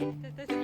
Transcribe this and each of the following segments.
This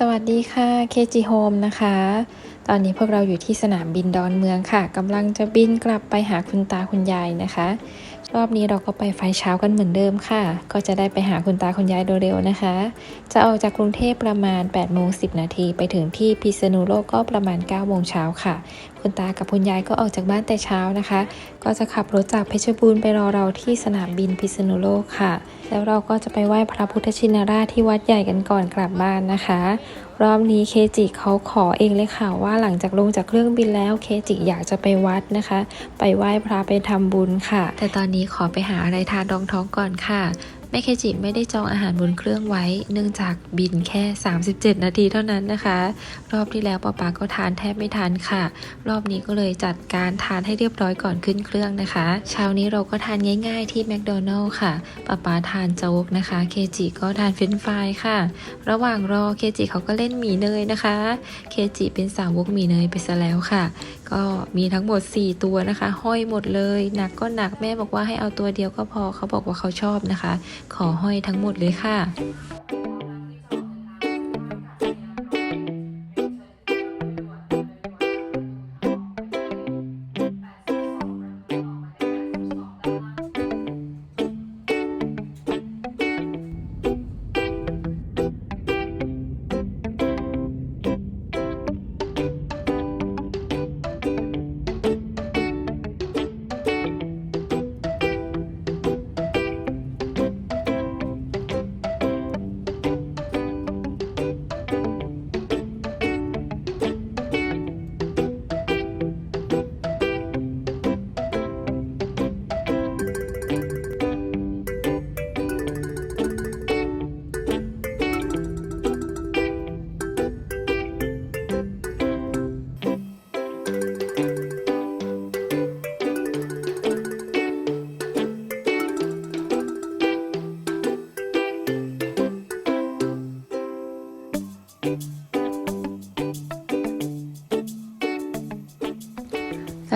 สวัสดีค่ะ KG Home นะคะ ตอนนี้พวกเราอยู่ที่สนามบินดอนเมืองค่ะกำลังจะบินกลับไปหาคุณตาคุณยายนะคะ รอบนี้เราก็ไปไฟเช้ากันเหมือนเดิมค่ะ ก็จะได้ไปหาคุณตาคุณยายโดยเร็วนะคะ จะออกจากกรุงเทพประมาณ8โมง10 นาทีไปถึงที่พิษณุโลกก็ประมาณ9โมงเช้าค่ะ คุณตากับคุณยายก็ออกจากบ้านแต่เช้านะคะ ก็จะขับรถจากเพชรบูรณ์ไปรอเราที่สนามบินพิษณุโลกค่ะ แล้วเราก็จะไปไหว้พระพุทธชินราชที่วัดใหญ่กันก่อนกลับบ้านนะคะ รอบนี้เคจิเขาขอเองเลยค่ะว่าหลังจากลงจากเครื่องบินแล้วเคจิอยากจะไปวัดนะคะ ไปไหว้พระไปทำบุญค่ะ แต่ตอนนี้ขอไปหาอะไรทานรองท้องก่อนค่ะ ม่เคจิไม่ได้จองอาหารบนเครื่องไว้ เนื่องจากบินแค่ 37 นาทีเท่านั้นนะคะ รอบที่แล้วป๊าป๊าก็ทานแทบไม่ทันค่ะ รอบนี้ก็เลยจัดการทานให้เรียบร้อยก่อนขึ้นเครื่องนะคะ เช้านี้เราก็ทานง่าย ๆ ที่แมคโดนัลล์ค่ะป๊าป๊าทานโจ๊กนะคะ เคจิก็ทานเฟรนฟรายค่ะ ระหว่างรอเคจิเขาก็เล่นหมีเนยนะคะ เคจิเป็นสาวกหมีเนยไปซะแล้วค่ะ ก็มีทั้งหมด 4 ตัวนะคะ ห้อยหมดเลย หนักก็หนักแม่บอกว่าให้เอาตัวเดียวก็พอเขาบอกว่าเขาชอบนะคะขอห้อยทั้งหมดเลยค่ะ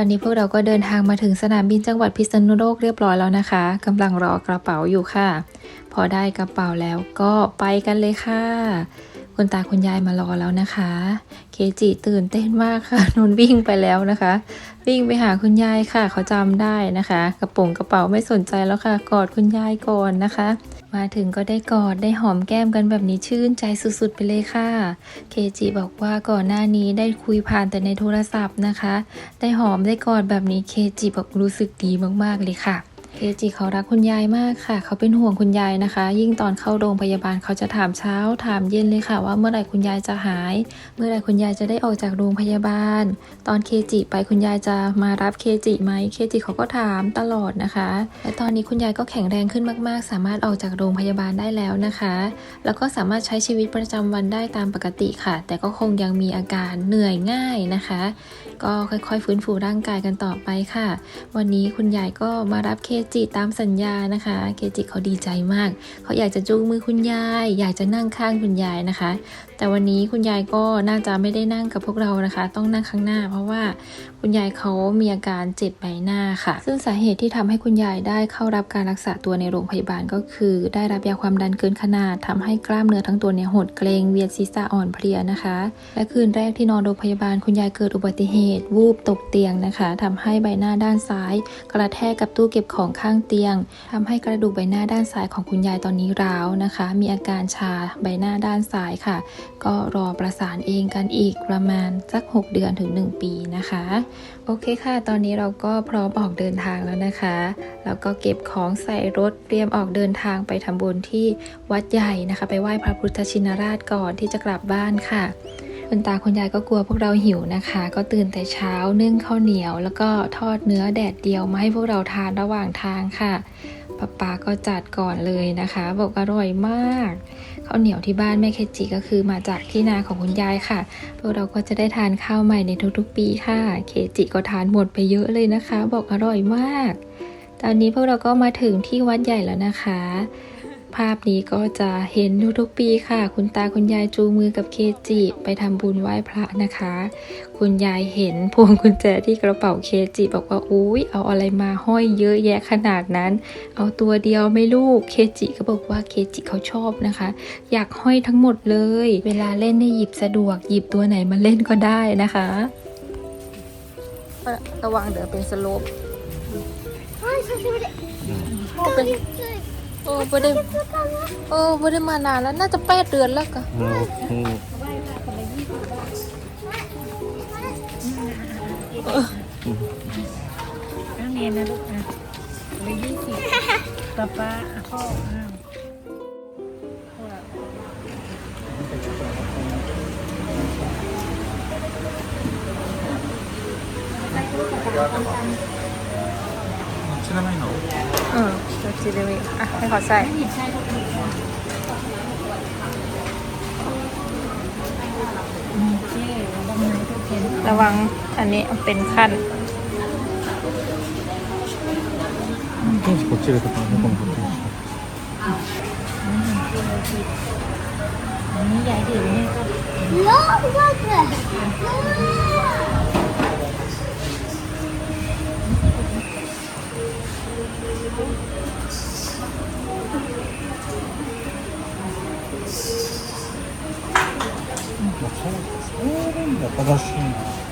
อนนี้พวกเราก็เดินทางมาถึงสนามบินจังหวัดพิษณุโลกเรียบร้อยแล้วนะคะกำลังรอกระเป๋าอยู่ค่ะ พอได้กระเป๋าแล้วก็ไปกันเลยค่ะคุณตาคุณยายมารอแล้วนะคะ เคจิตื่นเต้นมากค่ะนุนวิ่งไปแล้วนะคะ วิ่งไปหาคุณยายค่ะ เขาจำได้นะคะ กระโปรงกระเป๋าไม่สนใจแล้วค่ะ กอดคุณยายก่อนนะคะ มาถึงก็ได้กอดได้หอมแก้มกันแบบนี้ชื่นใจสุดๆไปเลยค่ะ เคจิบอกว่าก่อนหน้านี้ได้คุยผ่านแต่ในโทรศัพท์นะคะ ได้หอมได้กอดแบบนี้เคจิบอกรู้สึกดีมากๆเลยค่ะ เคจิเขารักคุณยายมากค่ะ เขาเป็นห่วงคุณยายนะคะ ยิ่งตอนเข้าโรงพยาบาลเขาจะถามเช้า ถามเย็นเลยค่ะ ว่าเมื่อไหร่คุณยายจะหาย เมื่อไหร่คุณยายจะได้ออกจากโรงพยาบาล ตอนเคจิไปคุณยายจะมารับเคจิไหมเคจิเขาก็ถามตลอดนะคะและตอนนี้คุณยายก็แข็งแรงขึ้นมากๆ สามารถออกจากโรงพยาบาลได้แล้วนะคะ แล้วก็สามารถใช้ชีวิตประจำวันได้ตามปกติค่ะ แต่ก็คงยังมีอาการเหนื่อยง่ายนะคะ ก็ค่อยๆ ฟื้นฟูร่างกายกันต่อไปค่ะ วันนี้คุณยายก็มารับเคจิตามสัญญานะคะเคจิเขาดีใจมาก เขาอยากจะจูงมือคุณยาย อยากจะนั่งข้างคุณยายนะคะ แต่วันนี้คุณยายก็น่าจะไม่ได้นั่งกับพวกเรานะคะ ต้องนั่งข้างหน้า เพราะว่าคุณยายเขามีอาการเจ็บใบหน้าค่ะ ซึ่งสาเหตุที่ทำให้คุณยายได้เข้ารับการรักษาตัวในโรงพยาบาลก็คือ ได้รับยาความดันเกินขนาดทำให้กล้ามเนื้อทั้งตัวเนี่ยหดเกรงเวียนศีรษะอ่อนเพลียนะคะ และคืนแรกที่นอนโรงพยาบาลคุณยายเกิดอุบัติเหตุ วูบตกเตียงนะคะทำให้ใบหน้าด้านซ้าย กระแทกกับตู้เก็บของข้างเตียงทำให้กระดูกใบหน้าด้านซ้ายของคุณยายตอนนี้ร้าวนะคะ มีอาการชาใบหน้าด้านซ้ายค่ะ ก็รอประสานเองกันอีกประมาณสัก 6 เดือนถึง 1 ปีนะคะ โอเคค่ะ ตอนนี้เราก็พร้อมออกเดินทางแล้วนะคะ แล้วก็เก็บของใส่รถเตรียมออกเดินทางไปทำบุญที่วัดใหญ่นะคะ ไปไหว้พระพุทธชินราชก่อนที่จะกลับบ้านค่ะคุณตาคุณยายก็กลัวพวกเราหิวนะคะ ก็ตื่นแต่เช้านึ่งข้าวเหนียว แล้วก็ทอดเนื้อแดดเดียวมาให้พวกเราทานระหว่างทางค่ะ ป้าป้าก็จัดก่อนเลยนะคะ บอกอร่อยมากข้าวเหนียวที่บ้านแม่เคจิก็คือมาจากที่นาของคุณยายค่ะ พวกเราก็จะได้ทานข้าวใหม่ในทุกๆปีค่ะ เคจิก็ทานหมดไปเยอะเลยนะคะ บอกอร่อยมาก ตอนนี้พวกเราก็มาถึงที่วัดใหญ่แล้วนะคะ ภาพนี้ก็จะเห็นทุกๆปีค่ะ คุณตาคุณยายจูมือกับเคจิไปทำบุญไหว้พระนะคะ คุณยายเห็นพวงกุญแจที่กระเป๋าเคจิบอกว่าอุ้ยเอาอะไรมาห้อยเยอะแยะขนาดนั้น เอาตัวเดียวไม่ลูกเคจิก็บอกว่าเคจิเขาชอบนะคะ อยากห้อยทั้งหมดเลย เวลาเล่นได้หยิบสะดวกหยิบตัวไหนมาเล่นก็ได้นะคะระวังเดี๋ยวเป็นสลบ โอ้เป็นโอ้ไม่ได้โอ้ไม่ได้มานานแล้วน่าจะแปดเดือนแล้วก็ นักเรียนนะลูกนะไปยี่สิบป๊าป๊าพ่ออ้าว 知らないの อืม ตัวจีเดวิอ่ะให้ขอใส่ โอเคระวังนะทุกคน ระวังอันนี้เป็นขั้น 天使こっち入れとか猫もこっちに อันนี้ยายถือนี่ก็ よーく。 まあそうそう そうなん。だ正しいな。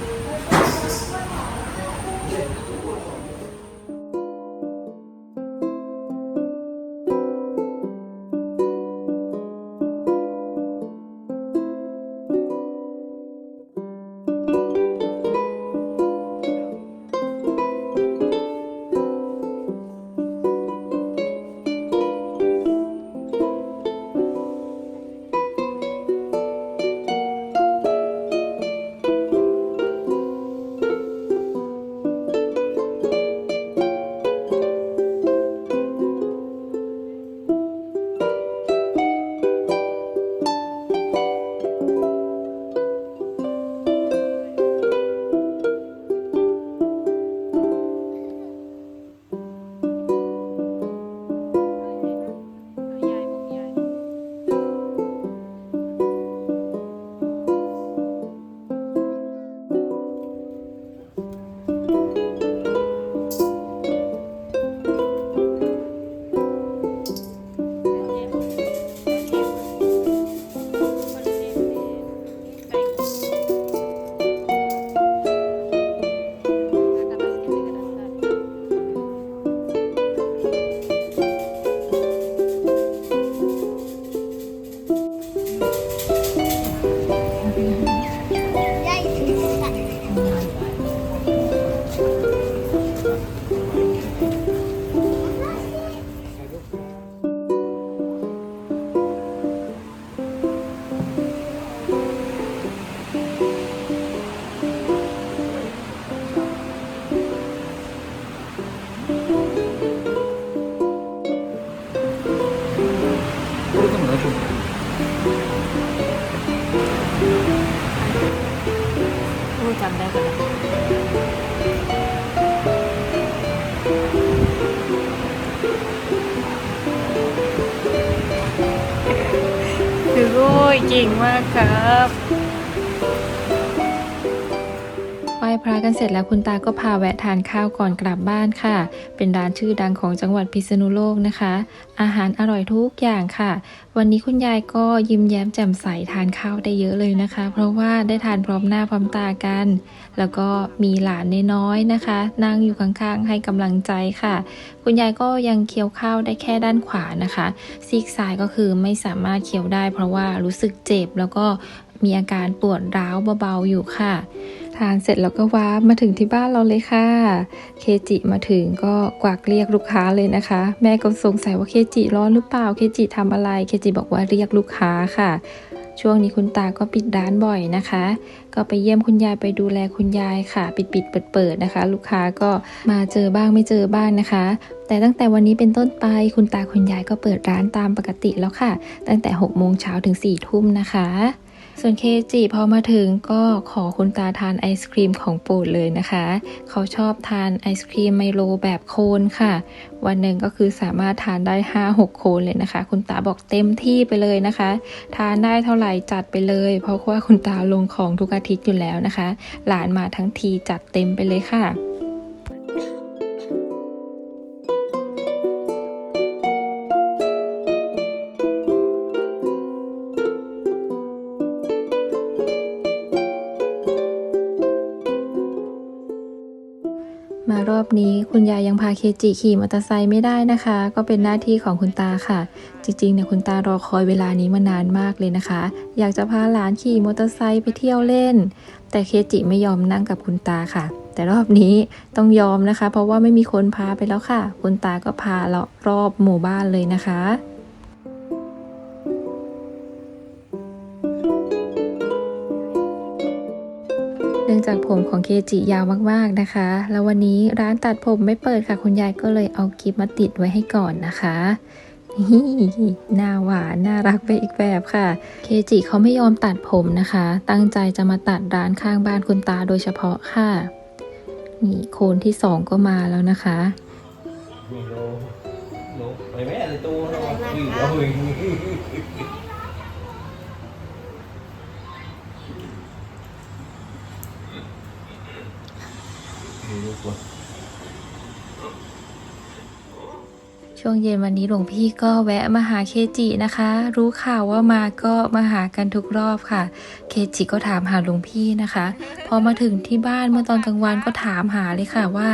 อโอ้ยเก่งมากครับ ว้พระกันเสร็จแล้วคุณตาก็พาแวะทานข้าวก่อนกลับบ้านค่ะ เป็นร้านชื่อดังของจังหวัดพิษณุโลกนะคะ อาหารอร่อยทุกอย่างค่ะ วันนี้คุณยายก็ยิ้มแย้มแจ่มใสทานข้าวได้เยอะเลยนะคะ เพราะว่าได้ทานพร้อมหน้าพร้อมตากัน แล้วก็มีหลานน้อยๆนะคะ นั่งอยู่ข้างๆให้กำลังใจค่ะ คุณยายก็ยังเคี้ยวข้าวได้แค่ด้านขวานะคะซีกซ้ายก็คือไม่สามารถเคี้ยวได้ เพราะว่ารู้สึกเจ็บแล้วก็มีอาการปวดร้าวเบาๆอยู่ค่ะ ทานเสร็จแล้วก็ว้ามาถึงที่บ้านเราเลยค่ะ เคจิมาถึงก็กวักเรียกลูกค้าเลยนะคะ แม่ก็สงสัยว่าเคจิร้อนหรือเปล่า เคจิทำอะไร เคจิบอกว่าเรียกลูกค้าค่ะ ช่วงนี้คุณตาก็ปิดร้านบ่อยนะคะ ก็ไปเยี่ยมคุณยายไปดูแลคุณยายค่ะ ปิดปิดเปิดเปิดนะคะ ลูกค้าก็มาเจอบ้างไม่เจอบ้างนะคะแต่ตั้งแต่วันนี้เป็นต้นไปคุณตาคุณยายก็เปิดร้านตามปกติแล้วค่ะ ตั้งแต่6โมงเช้าถึง4ทุ่มนะคะ ส่วนเคจิพอมาถึงก็ขอคุณตาทานไอศครีมของโปรดเลยนะคะ เขาชอบทานไอศครีมไมโลแบบโคนค่ะ วันหนึ่งก็คือสามารถทานได้ 5-6 โคนเลยนะคะ คุณตาบอกเต็มที่ไปเลยนะคะ ทานได้เท่าไหร่จัดไปเลย เพราะว่าคุณตาลงของทุกอาทิตย์อยู่แล้วนะคะ หลานมาทั้งทีจัดเต็มไปเลยค่ะ คุณยายยังพาเคจิขี่มอเตอร์ไซค์ไม่ได้นะคะ ก็เป็นหน้าที่ของคุณตาค่ะ จริงๆเนี่ยคุณตารอคอยเวลานี้มานานมากเลยนะคะ อยากจะพาหลานขี่มอเตอร์ไซค์ไปเที่ยวเล่น แต่เคจิไม่ยอมนั่งกับคุณตาค่ะ แต่รอบนี้ต้องยอมนะคะ เพราะว่าไม่มีคนพาไปแล้วค่ะ คุณตาก็พาเลาะรอบหมู่บ้านเลยนะคะ เนื่องจากผมของเคจิยาวมากๆนะคะ แล้ววันนี้ร้านตัดผมไม่เปิดค่ะ คุณยายก็เลยเอากิฟมาติดไว้ให้ก่อนนะคะนี่หน้าหวานน่ารักไปอีกแบบค่ะ เคจิเขาไม่ยอมตัดผมนะคะ ตั้งใจจะมาตัดร้านข้างบ้านคุณตาโดยเฉพาะค่ะ นี่โคนที่สองก็มาแล้วนะคะ กคนช่วงเย็นวันนี้หลวงพี่ก็แวะมาหาเคจินะคะ รู้ข่าวว่ามาก็มาหากันทุกรอบค่ะ เคจิก็ถามหาหลวงพี่นะคะ พอมาถึงที่บ้านเมื่อตอนกลางวันก็ถามหาเลยค่ะว่า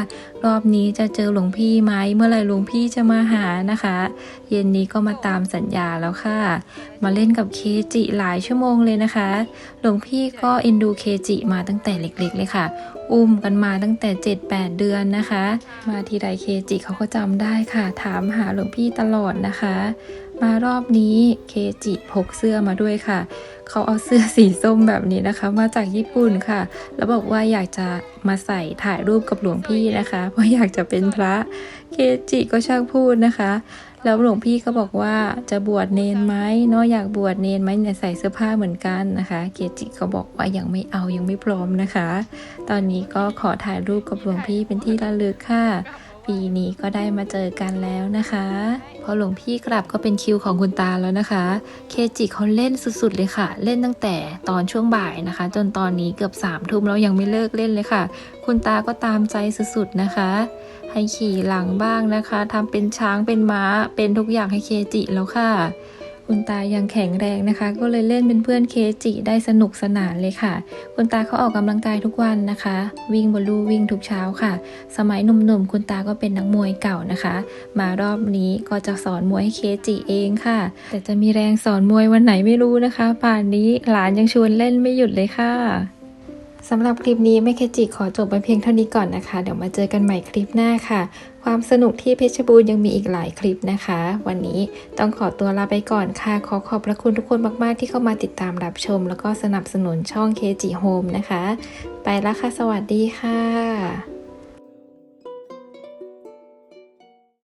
รอบนี้จะเจอหลวงพี่ไหมเมื่อไหร่หลวงพี่จะมาหานะคะ เย็นนี้ก็มาตามสัญญาแล้วค่ะ มาเล่นกับเคจิหลายชั่วโมงเลยนะคะ หลวงพี่ก็เอ็นดูเคจิมาตั้งแต่เล็กๆเลยค่ะอุ้มกันมาตั้งแต่ 7-8 เดือนนะคะ มาทีไรเคจิเขาก็จำได้ค่ะ ถามหาหลวงพี่ตลอดนะคะ มารอบนี้เคจิพกเสื้อมาด้วยค่ะ เขาเอาเสื้อสีส้มแบบนี้นะคะ มาจากญี่ปุ่นค่ะ แล้วบอกว่าอยากจะมาใส่ถ่ายรูปกับหลวงพี่นะคะ เพราะอยากจะเป็นพระเคจิก็ช่างพูดนะคะ แล้วหลวงพี่ก็บอกว่าจะบวชเนนไหมเนาะอยากบวชเนนไหมเนี่ยใส่เสื้อผ้าเหมือนกันนะคะ เกจิก็บอกว่ายังไม่เอายังไม่พร้อมนะคะ ตอนนี้ก็ขอถ่ายรูปกับหลวงพี่เป็นที่ระลึกค่ะ ปีนี้ก็ได้มาเจอกันแล้วนะคะพอหลวงพี่กลับก็เป็นคิวของคุณตาแล้วนะคะ เคจิเขาเล่นสุดๆเลยค่ะ เล่นตั้งแต่ตอนช่วงบ่ายนะคะ จนตอนนี้เกือบสามทุ่มแล้วยังไม่เลิกเล่นเลยค่ะ คุณตาก็ตามใจสุดๆนะคะ ให้ขี่หลังบ้างนะคะทำเป็นช้างเป็นม้าเป็นทุกอย่างให้เคจิแล้วค่ะ คุณตายังแข็งแรงนะคะ ก็เลยเล่นเป็นเพื่อนเคจิได้สนุกสนานเลยค่ะ คุณตาเขาออกกำลังกายทุกวันนะคะ วิ่งบนลู่วิ่งทุกเช้าค่ะ สมัยหนุ่มๆ คุณตาก็เป็นนักมวยเก่านะคะ มารอบนี้ก็จะสอนมวยให้เคจิเองค่ะ แต่จะมีแรงสอนมวยวันไหนไม่รู้นะคะ ป่านนี้หลานยังชวนเล่นไม่หยุดเลยค่ะ สำหรับคลิปนี้แม่เคจิขอจบไปเพียงเท่านี้ก่อนนะคะ เดี๋ยวมาเจอกันใหม่คลิปหน้าค่ะ ความสนุกที่เพชรบูรณ์ยังมีอีกหลายคลิปนะคะ วันนี้ต้องขอตัวลาไปก่อนค่ะ ขอขอบพระคุณทุกคนมากๆที่เข้ามาติดตามรับชม แล้วก็สนับสนุนช่องเคจิโฮมนะคะ ไปแล้วค่ะ สวัสดีค่ะ